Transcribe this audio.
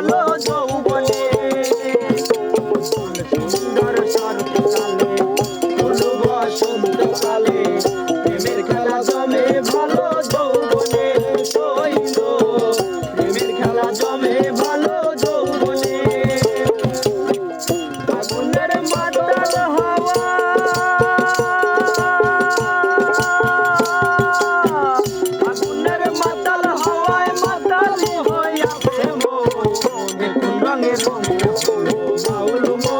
চলো যৌবনে। সুন্দর সর্বকালে বসন্ত কালে। Our